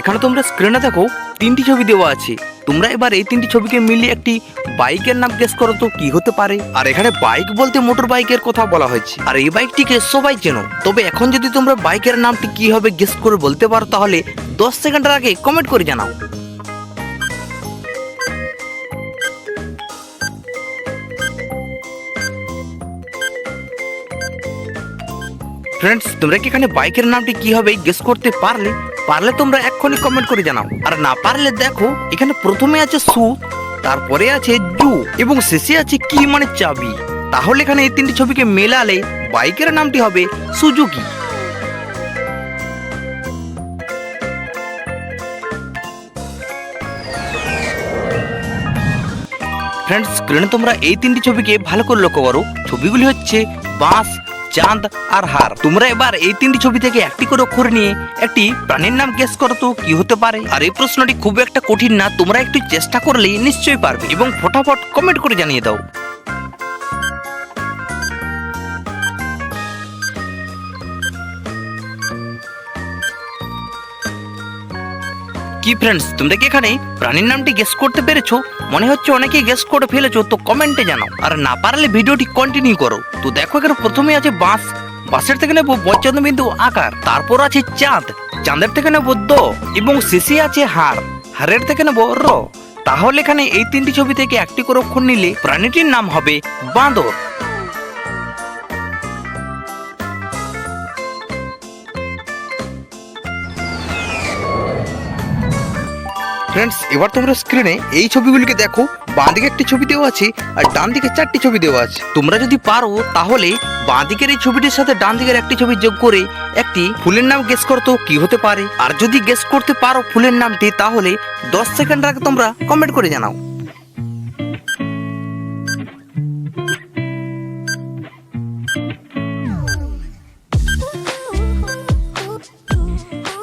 এখানে তোমরা স্ক্রিনে দেখো তিনটি ছবি দেওয়া আছে। তোমরা এবার এই তিনটি ছবিকে মিলিয়ে একটি বাইকের নাম গেস করো তো, কি হতে পারে? আর এখানে বাইক বলতে মোটর বাইকের কথা বলা হয়েছে। আর এই বাইকটিকে সবাই চেনো। তবে এখন যদি তোমরা বাইকের নামটি কি হবে গেস করে বলতে পারো, তাহলে দশ সেকেন্ডের আগে কমেন্ট করে জানাও। ফ্রেন্ডস তোমরা কি এখানে বাইকের নামটি কি হবে গেস করতে পারলে? পারলে তোমরা এক্ষুনি কমেন্ট করে জানাও। আর না পারলে দেখো, এখানে প্রথমে আছে সু, তারপরে আছে জু, এবং শেষে আছে কি মানে চাবি। তাহলে এখানে এই তিনটি ছবিকে মেলালে বাইকের নামটি হবে সুজুকি। ফ্রেন্ডস স্ক্রিনে তোমরা এই তিনটি ছবিকে ভালো করে লক্ষ্য করো। ছবিগুলি হচ্ছে বাঁশ চাঁদ আর হার। তোমরা এবার এই তিনটি ছবি থেকে একটি করে অক্ষর নিয়ে একটি প্রাণীর নাম গেস করো তো, কি হতে পারে? আর এই প্রশ্নটি খুব একটা কঠিন না, তোমরা একটু চেষ্টা করলেই নিশ্চয়ই পারবে। এবং ফটাফট কমেন্ট করে জানিয়ে দাও। কি ফ্রেন্ডস তোমরা কি এখানে প্রাণীর নামটি গেস করতে পেরেছ? মনে হচ্ছে অনেকেই গেস করে ফেলেছো, তো কমেন্টে জানাও। আর না পারলে ভিডিওটি কন্টিনিউ করো। তো দেখো এখানে প্রথমে আছে বাঁশ। বাঁশের থেকে নেব বজ্রবিন্দু বিন্দু আকার। তারপর আছে চাঁদ। চাঁদের থেকে নেব দ এবং শেষে আছে হার হারের থেকে নেব র। তাহলে এখানে এই তিনটি ছবি থেকে একটি করে অক্ষর নিলে প্রাণীটির নাম হবে বাঁদর। ফ্রেন্ডস এবার তোমরা স্ক্রিনে এই ছবিগুলিকে দেখো। বাঁ দিকে একটি ছবি দেওয়া আছে আর ডান দিকে চারটি ছবি দেওয়া আছে। তোমরা যদি পারো, তাহলে বাঁ দিকের এই ছবিটির সাথে ডান দিকের একটি ছবি যোগ করে একটি ফুলের নাম গেস করতো কি হতে পারে? আর যদি গেস করতে পারো ফুলের নামটি, তাহলে দশ সেকেন্ড আগে তোমরা কমেন্ট করে জানাও।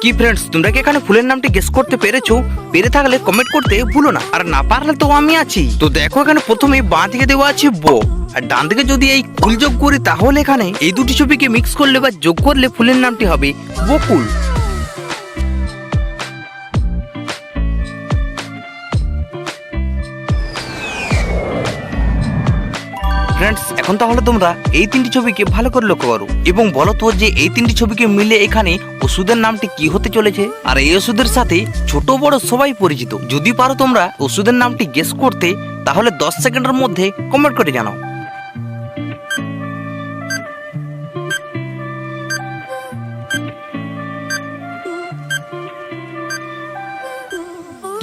কি ফ্রেন্ডস তোমরা কি এখানে ফুলের নামটি গেস করতে পেরেছ? পেরে থাকলে কমেন্ট করতে ভুলো না। আর না পারলে তো আমি আছি। তো দেখো এখানে প্রথমে বাঁ দিকে দেওয়া আছে বো। আর ডান দিকে যদি এই ফুল যোগ করি, তাহলে এখানে এই দুটি ছবিকে মিক্স করলে বা যোগ করলে ফুলের নামটি হবে বকুল। ফ্রেন্ডস এখন তাহলে তোমরা এই তিনটি ছবিকে ভালো করে লক্ষ্য করো এবং বলো তো যে এই তিনটি ছবিকে মিলে এখানে ওষুধের নামটি কি হতে চলেছে? আর এই ওষুধের সাথে ছোট বড় সবাই পরিচিত। যদি পারো তোমরা ওষুধের নামটি গেস করতে, তাহলে দশ সেকেন্ডের মধ্যে কমেন্ট করে জানাও।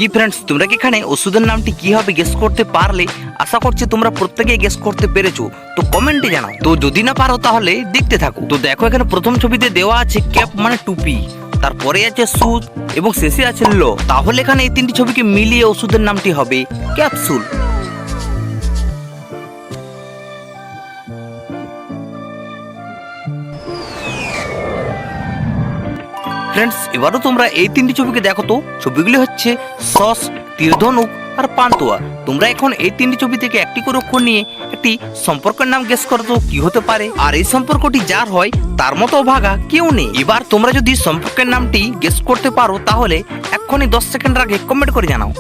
কি ফ্রেন্ডস তোমরা কি এখানে ওষুধের নামটি কি হবে গেস করতে পারলে? আশা করছি তোমরা প্রত্যেকেই গেস করতে পেরেছ। তো কমেন্টে জানাও। তো যদি না পারো তাহলে দেখতে থাকো। তো দেখো এখানে প্রথম ছবিতে দেওয়া আছে ক্যাপ মানে টুপি। তারপরে আছে সুদ এবং শেষে আছে লো। তাহলে এখানে এই তিনটি ছবিকে মিলিয়ে ওষুধের নামটি হবে ক্যাপসুল ফ্রেন্ডস এবারও তোমরা এই তিনটি ছবিকে দেখো তো। ছবিগুলি হচ্ছে সস, তীরধনুক আর পান্তুয়া। তোমরা এখন এই তিনটি ছবি থেকে একটি করে অক্ষর নিয়ে একটি সম্পর্কের নাম গেস করো তো, কি হতে পারে? আর এই সম্পর্কটি যার হয়, তার মতো ভাগা কেউ নেই। এবার তোমরা যদি সম্পর্কের নামটি গেস করতে পারো, তাহলে এক্ষুনি দশ সেকেন্ড আগে কমেন্ট করে জানাও।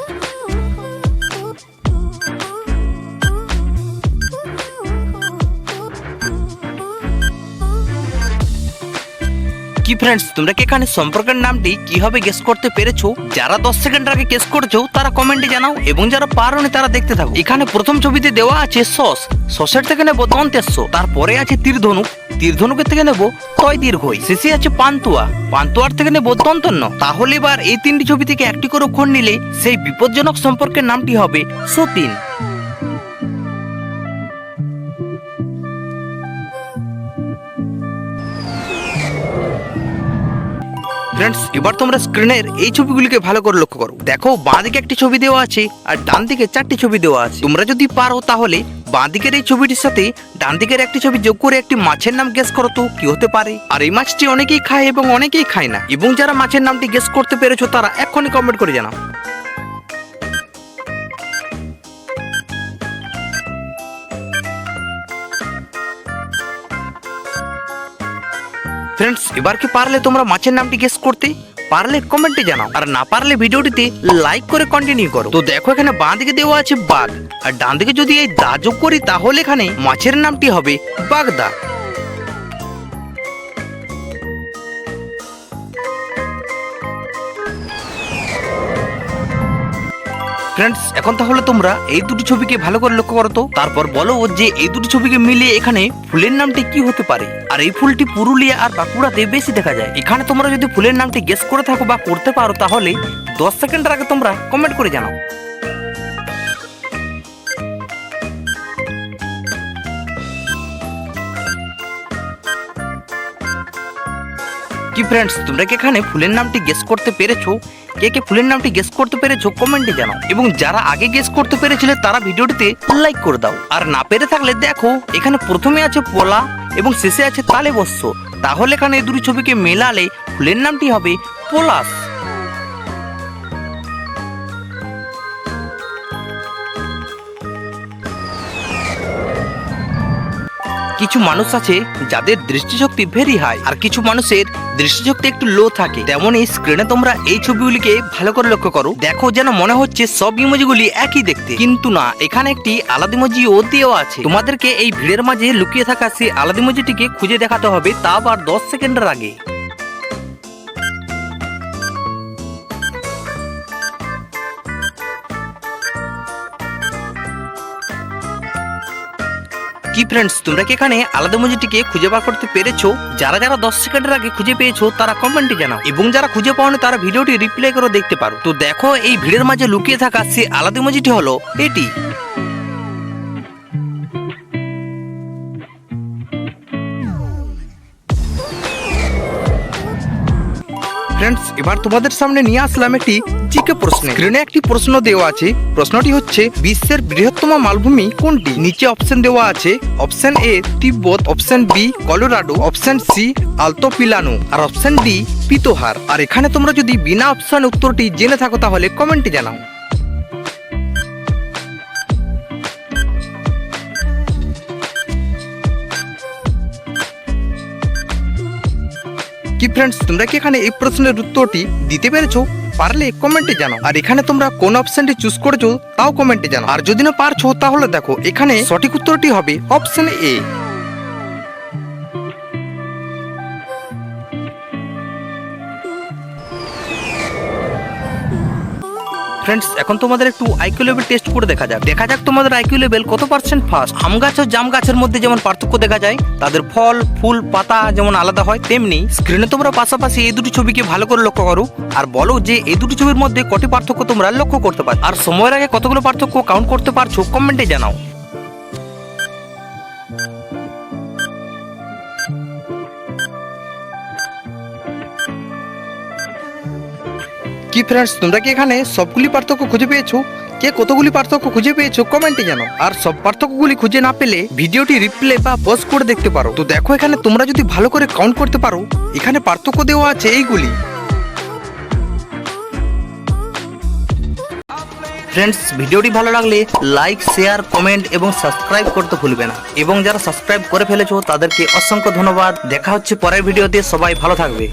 কি ফ্রেন্ডস তোমরা কি এখানে সম্পর্কের নামটি কীভাবে গেস করতে পেরেছ? যারা দশ সেকেন্ড আগে গেস করেছ, তারা কমেন্টে জানাও, এবং যারা পারোনি তারা দেখতে থাকো। এখানে প্রথম ছবিতে দেওয়া আছে সস সসের থেকে নেব দন্তেশ্ব তারপরে আছে তীরধনুক। তীরধনুকের থেকে নেব তয় দীর্ঘই? শেষে আছে পান্তুয়া। পান্তুয়ার থেকে নেব দন্তন্য। তাহলে এবার এই তিনটি ছবি থেকে একটি করে অক্ষর নিলে সেই বিপজ্জনক সম্পর্কের নামটি হবে সতীন। ফ্রেন্ডস এবার তোমরা স্ক্রিনের এই ছবিগুলিকে ভালো করে লক্ষ্য করো। দেখো, বাঁদিকে একটি ছবি দেওয়া আছে আর ডান দিকে চারটি ছবি দেওয়া আছে। তোমরা যদি পারো তাহলে বাঁ দিকের এই ছবিটির সাথে ডান দিকের একটি ছবি যোগ করে একটি মাছের নাম গেস করো তো, কি হতে পারে? আর এই মাছটি অনেকেই খায় এবং অনেকেই খায় না। এবং যারা মাছের নামটি গেস করতে পেরেছ তারা এক্ষুনি কমেন্ট করে জানাও। ফ্রেন্ডস এবার কি পারলে তোমরা মাছের নামটি গেস করতে? পারলে কমেন্টে জানাও। আর না পারলে ভিডিওটিতে লাইক করে কন্টিনিউ করো। তো দেখো এখানে বাঁ দিকে দেওয়া আছে বাঘ। আর ডান দিকে যদি এই দা যোগ করি, তাহলে এখানে মাছের নামটি হবে বাগদা। ফ্রেন্ডস এখন তাহলে তোমরা এই দুটি ছবিকে ভালো করে লক্ষ্য করো তো। তারপর বলো যে এই দুটি ছবিকে মিলিয়ে এখানে ফুলের নামটি কি হতে পারে? আর এই ফুলটি পুরুলিয়া আর বাঁকুড়াতে বেশি দেখা যায়। এখানে তোমরা যদি ফুলের নামটি গেস করে থাকো বা করতে পারো তাহলে দশ সেকেন্ডের আগে তোমরা কমেন্ট করে জানাও। কি ফ্রেন্ডস তোমরা কি এখানে ফুলের নামটি গেস করতে পেরেছ? কে কে ফুলের নামটি গেস করতে পেরেছ কমেন্টে জানাও। এবং যারা আগে গেস করতে পেরেছিলে, তারা ভিডিওটিতে লাইক করে দাও। আর না পেরে থাকলে দেখো, এখানে প্রথমে আছে পোলা এবং শেষে আছে তালে বস্য তাহলে এখানে এই দুটি ছবিকে মেলালে ফুলের নামটি হবে পলাশ কিছু মানুষ আছে যাদের দৃষ্টিশক্তি ভেরি হাই আর কিছু মানুষের দৃষ্টিশক্তি একটু লো থাকে। তেমনই স্ক্রিনে তোমরা এই ছবিগুলিকে ভালো করে লক্ষ্য করো। দেখো যেন মনে হচ্ছে সব ইমোজিগুলি একই দেখতে। কিন্তু না, এখানে একটি আলাদা ও দেওয়া আছে। তোমাদেরকে এই ভিড়ের মাঝে লুকিয়ে থাকা সেই আলাদা ইমোজিটিকে খুঁজে দেখাতে হবে তা আবার দশ সেকেন্ডের আগে। কি ফ্রেন্ডস তোমরা কি এখানে আলাদা মুজিটিকে খুঁজে বার করতে পেরেছ? যারা যারা দশ সেকেন্ডের আগে খুঁজে পেয়েছ, তারা কমেন্টে জানাও। এবং যারা খুঁজে পাওনি, তারা ভিডিওটি রিপ্লে করে দেখতে পারো। তো দেখো, এই ভিড়ের মাঝে লুকিয়ে থাকা সে আলাদা মুজিটি হলো এটি। ফ্রেন্ডস এবার তোমাদের সামনে নিয়ে আসলাম একটি জিকে প্রশ্ন। স্ক্রিনে একটি প্রশ্ন দেওয়া আছে। প্রশ্নটি হচ্ছে, বিশ্বের বৃহত্তম মালভূমি কোনটি? নিচে অপশন দেওয়া আছে option A Tibet option B Colorado option C Altiplano R option D পিতোহার। আর এখানে তোমরা যদি বিনা অপশন উত্তরটি জেনে থাকো, তাহলে কমেন্টে জানাও। ফ্রেন্ডস তোমরা কি এখানে এই প্রশ্নের উত্তরটি দিতে পেরেছ? পারলে কমেন্টে জানাও। আর এখানে তোমরা কোন অপশনটি চুজ করেছ, তাও কমেন্টে জানাও। আর যদি না পারছ, তাহলে দেখো, এখানে সঠিক উত্তরটি হবে অপশন এ ফ্রেন্ডস এখন তোমাদের একটু আইকিউ লেভেল টেস্ট করে দেখা যাক। দেখা যাক তোমাদের আইকিউ লেভেল কত পার্সেন্ট ফার্স্ট আম গাছ ও জাম গাছের মধ্যে যেমন পার্থক্য দেখা যায়, তাদের ফল, ফুল, পাতা যেমন আলাদা হয়, তেমনি স্ক্রিনে তোমরা পাশাপাশি এই দুটি ছবিকে ভালো করে লক্ষ্য করো। আর বলো যে এই দুটি ছবির মধ্যে কটি পার্থক্য তোমরা লক্ষ্য করতে পারো আর সময়ের আগে কতগুলো পার্থক্য কাউন্ট করতে পারছ কমেন্টে জানাও। কি ফ্রেন্ডস তোমরা কি এখানে সবগুলি পার্থক্য খুঁজে পেয়েছ? কে কতগুলি পার্থক্য খুঁজে পেয়েছ? কমেন্টে জানো আর সব পার্থক্যগুলি খুঁজে না পেলে ভিডিওটি রিপ্লে বা পজ করে দেখতে পারো। তো দেখো এখানে তোমরা যদি ভালো করে কাউন্ট করতে পারো, এখানে পার্থক্য দেওয়া আছে এইগুলি। ফ্রেন্ডস ভিডিওটি ভালো লাগলে লাইক শেয়ার কমেন্ট এবং সাবস্ক্রাইব করতে ভুলবে না। এবং যারা সাবস্ক্রাইব করে ফেলেছো, তাদেরকে অসংখ্য ধন্যবাদ। দেখা হচ্ছে পরের ভিডিওতে। সবাই ভালো থাকবে।